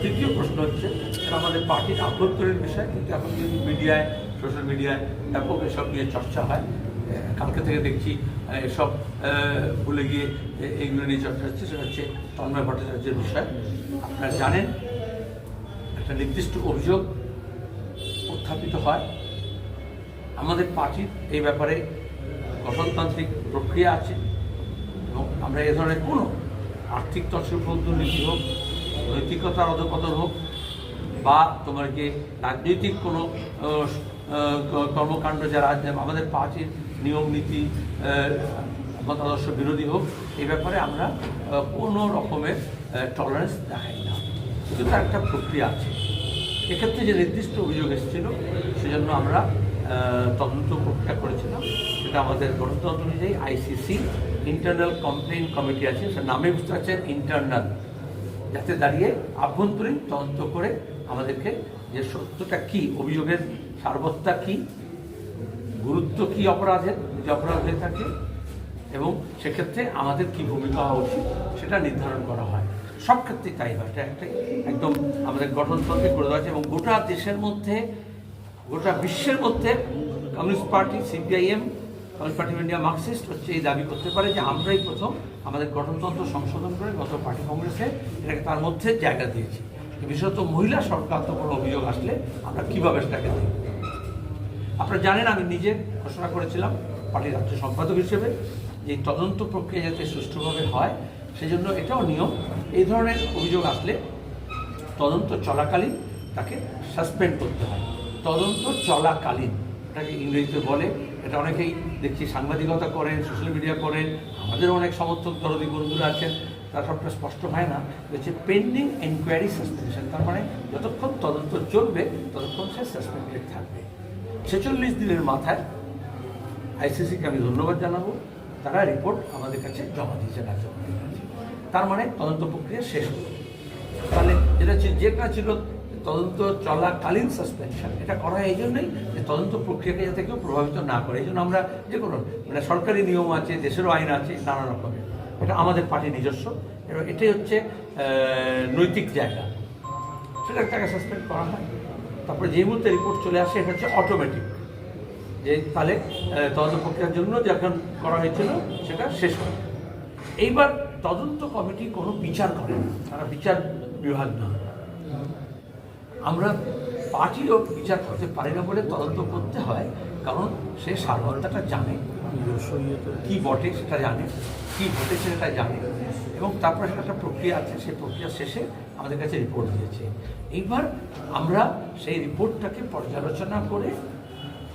দ্বিতীয় প্রশ্ন হচ্ছে আমাদের পার্টির আভ্যন্তরীণ বিষয় কিন্তু এখন যদি মিডিয়ায় সোশ্যাল মিডিয়ায় ব্যাপক এসব নিয়ে চর্চা হয় কালকে থেকে দেখছি এসব ভুলে গিয়ে এ- এইগুলো নিয়ে চর্চা হচ্ছে, সেটা হচ্ছে তন্ময় ভট্টাচার্যের বিষয়। আপনারা জানেন, একটা নির্দিষ্ট অভিযোগ উত্থাপিত হয়। আমাদের পার্টির এই ব্যাপারে গঠনতান্ত্রিক প্রক্রিয়া আছে এবং আমরা এ ধরনের কোনো আর্থিক তৎসফল দুর্নীতি হোক নৈতিকতার অধপতন হোক বা তোমার কি রাজনৈতিক কোনো কর্মকাণ্ড যারা আমাদের পার্টির নিয়ম নীতি মতাদর্শ বিরোধী হোক, এ ব্যাপারে আমরা কোনো রকমের টলারেন্স দেখাই না। কিন্তু তার একটা প্রক্রিয়া আছে। এক্ষেত্রে যে নির্দিষ্ট অভিযোগ এসেছিল, সেজন্য আমরা তদন্ত প্রক্রিয়া করেছিলাম। সেটা আমাদের গণতন্ত্র অনুযায়ী আইসিসি ইন্টারনাল কমপ্লেন কমিটি আছে। নামে বুঝতে পারছেন ইন্টারনাল যাতে দাঁড়িয়ে আভ্যন্তরীণ তদন্ত করে আমাদেরকে যে সত্যটা কি, অভিযোগের সারবত্তা কি, গুরুত্ব কি অপরাধের যে অপরাধ হয়ে থাকে এবং সেক্ষেত্রে আমাদের কি ভূমিকা হওয়া উচিত সেটা নির্ধারণ করা হয়। সব ক্ষেত্রেই তাই হয়, এটা একটা একদম আমাদের গঠনতন্ত্রে করে দেওয়া এবং গোটা দেশের মধ্যে, গোটা বিশ্বের মধ্যে communist party, C P I M communist party of India marxist হচ্ছে এই দাবি করতে পারে যে আমরাই প্রথম আমাদের গঠনতন্ত্র সংশোধন করে গত পার্টি কংগ্রেসে এটাকে তার মধ্যে জায়গা দিয়েছি। বিশেষত মহিলা সরকার তো কোনো অভিযোগ আসলে আমরা কীভাবে সেটাকে দিই আপনারা জানেন আমি নিজে ঘোষণা করেছিলাম পার্টির রাজ্য সম্পাদক হিসেবে যে তদন্ত প্রক্রিয়া যাতে সুষ্ঠুভাবে হয়, সেজন্য এটাও নিয়ম। এই ধরনের অভিযোগ আসলে তদন্ত চলাকালীন তাকে সাসপেন্ড করতে হয়। তদন্ত চলাকালীন, এটাকে ইংরেজিতে বলে এটা অনেকেই দেখছি, সাংবাদিকতা করেন সোশ্যাল মিডিয়া করেন, আমাদের অনেক সমর্থক দরদি বন্ধুরা আছেন, তার সবটা স্পষ্ট হয় না। হচ্ছে পেন্ডিং এনকোয়ারি সাসপেনশন তার মানে যতক্ষণ তদন্ত চলবে, ততক্ষণ সে সাসপেন্ডেড থাকবে। ছেচল্লিশ দিনের মাথায় আইসিসিকে আমি ধন্যবাদ জানাব। তারা রিপোর্ট আমাদের কাছে জমা দিয়েছে রাজ্য তার মানে তদন্ত প্রক্রিয়া শেষ হলো। তাহলে যেটা যেটা ছিল তদন্ত চলাকালীন সাসপেনশন এটা করা এই জন্যই যে তদন্ত প্রক্রিয়াকে যাতে কেউ প্রভাবিত না করে। এই জন্য আমরা যে কোনো মানে সরকারি নিয়ম আছে, দেশেরও আইন আছে, নানা রকমের। এটা আমাদের পার্টি নিজস্ব। এবং এটাই হচ্ছে নৈতিক জায়গা। সেটা তাকে সাসপেন্ড করা হয়। তারপরে যে মুহূর্তে রিপোর্ট চলে আসে, এটা হচ্ছে অটোমেটিক যে তাহলে তদন্ত প্রক্রিয়ার জন্য যখন করা হয়েছিল, সেটা শেষ হয়। এইবার তদন্ত কমিটি কোনো বিচার করে না। তারা বিচার বিভাগ না আমরা পার্টিও বিচার করতে পারি না বলে তদন্ত করতে হয়, কারণ সে সারবত্তাটা জানে। কি বটে সেটা জানে, কি ঘটেছে সেটা জানে। এবং তারপরে সেটা একটা প্রক্রিয়া আছে, সেই প্রক্রিয়া শেষে আমাদের কাছে রিপোর্ট দিয়েছে। এইবার আমরা সেই রিপোর্টটাকে পর্যালোচনা করে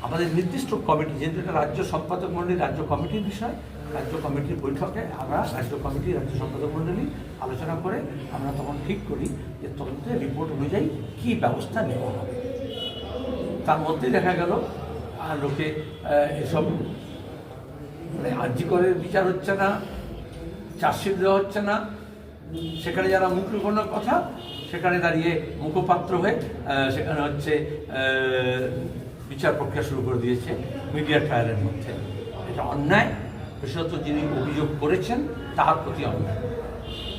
আমাদের নির্দিষ্ট কমিটি যেহেতু এটা রাজ্য সম্পাদক মণ্ডলী, রাজ্য কমিটির বিষয় রাজ্য কমিটির বৈঠকে আমরা রাজ্য কমিটি, রাজ্য সম্পাদক মণ্ডলী আলোচনা করে আমরা তখন ঠিক করি যে তদন্তের রিপোর্ট অনুযায়ী কী ব্যবস্থা নেওয়া হবে। তার মধ্যে দেখা গেল, আর লোকে এসব মানে আর্জি করে বিচার হচ্ছে না, চার্জশিট দেওয়া হচ্ছে না। সেখানে যারা মুখ লুকোনোর কথা, সেখানে দাঁড়িয়ে মুখপাত্র হয়ে সেখানে হচ্ছে বিচার প্রক্রিয়া শুরু করে দিয়েছে মিডিয়া ট্রায়ালের মধ্যে। এটা অন্যায়। বিশেষত যিনি অভিযোগ করেছেন, তার প্রতি অন্যায়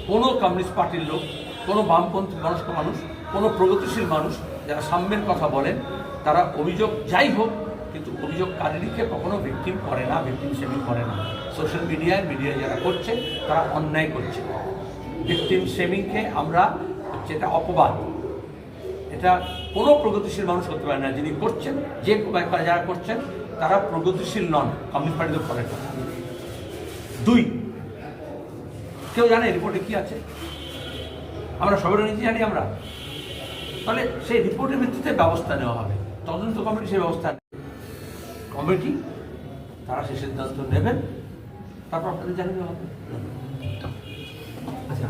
কোনো কমিউনিস্ট পার্টির লোক, কোনো বামপন্থী মনস্ক মানুষ, কোনো প্রগতিশীল মানুষ যারা সাম্যের কথা বলেন, তারা অভিযোগ যাই হোক, কিন্তু অভিযোগকারীকে কখনো ভিকটিম করে না ভিকটিম শেমিং করে না। সোশ্যাল মিডিয়ায় মিডিয়ায় যারা করছে, তারা অন্যায় করছে। ভিকটিম শেমিংকে আমরা হচ্ছে এটা অপবাদ। এটা কোনো প্রগতিশীল মানুষ করতে পারে না, যিনি করছেন, যে যারা করছেন, তারা প্রগতিশীল নন, কমিউনিস্ট পার্টি তো করে না। দুই। কেউ জানে রিপোর্টে কি আছে? আমরা সবাই নিজে জানি আমরা। তাহলে সেই রিপোর্টের ভিত্তিতে ব্যবস্থা নেওয়া হবে। তদন্ত কমিটি সেই ব্যবস্থা। কমিটি তারা সেই সিদ্ধান্ত নেবেন তারপর আপনাদের জানিয়ে দেওয়া হবে। আচ্ছা